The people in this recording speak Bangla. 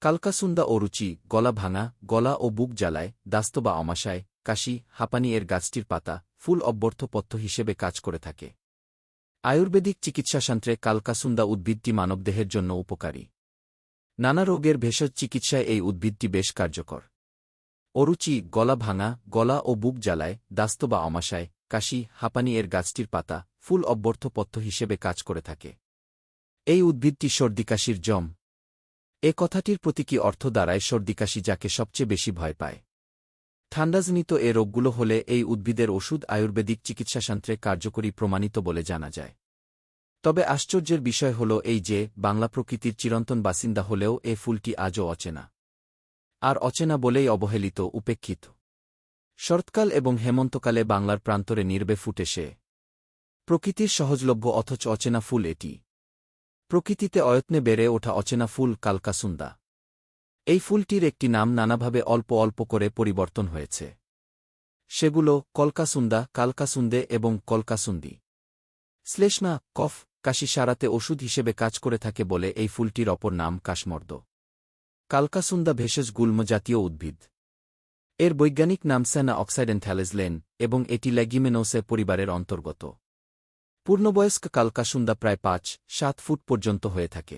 কালকাসুন্দা ও রুচি, গলা ভাঙা, গলা ও বুক জ্বালায় দাস্ত বা অমাশায়, কাশি, হাঁপানি এর গাছটির পাতা, ফুল অব্যর্থ পথ্য হিসেবে কাজ করে থাকে। আয়ুর্বেদিক চিকিৎসাশান্ত্রে কালকাসুন্দা উদ্ভিদটি মানবদেহের জন্য উপকারী। নানা রোগের ভেষজ চিকিৎসায় এই উদ্ভিদটি বেশ কার্যকর। অরুচি গলা ভাঙা, গলা ও বুক জ্বালায় দাস্ত বা অমাশায়, কাশি, হাঁপানি এর গাছটির পাতা, ফুল অব্যর্থ পথ্য হিসেবে কাজ করে থাকে। এই উদ্ভিদটি সর্দিকাশির জম এ কথাটির প্রতীকী অর্থ দ্বারায় সর্দিকাশি যাকে সবচেয়ে বেশি ভয় পায়? ঠান্ডাজনিত এ রোগগুলো হলে এই উদ্ভিদের ওষুধ আয়ুর্বেদিক চিকিৎসাশান্ত্রে কার্যকরী প্রমাণিত বলে জানা যায়। তবে আশ্চর্যের বিষয় হল এই যে, বাংলা প্রকৃতির চিরন্তন বাসিন্দা হলেও এ ফুলটি আজও অচেনা। আর অচেনা বলেই অবহেলিত, উপেক্ষিত। শরৎকাল এবং হেমন্তকালে বাংলার প্রান্তরে নির্বে ফুটে সে। প্রকৃতির সহজলভ্য অথচ অচেনা ফুল এটি। প্রকৃতিতে অয়ত্নে বেড়ে ওঠা অচেনা ফুল কালকাসুন্দা। এই ফুলটির একটি নাম নানাভাবে অল্প অল্প করে পরিবর্তন হয়েছে। সেগুলো কলকাসুন্দা, কালকাসুন্দে এবং কলকাসুন্দি। শ্লেষ্মা, কফ, কাশি সারাতে ওষুধ হিসেবে কাজ করে থাকে বলে এই ফুলটির অপর নাম কাশমর্দ। কালকাসুন্দা ভেষজ গুল্ম জাতীয় উদ্ভিদ। এর বৈজ্ঞানিক নাম স্যানা অক্সাইডেন্থ্যালেজলেন এবং এটি ল্যাগিমেনোসে পরিবারের অন্তর্গত। পূর্ণবয়স্ক কালকাসুন্দা প্রায় পাঁচ সাত ফুট পর্যন্ত হয়ে থাকে।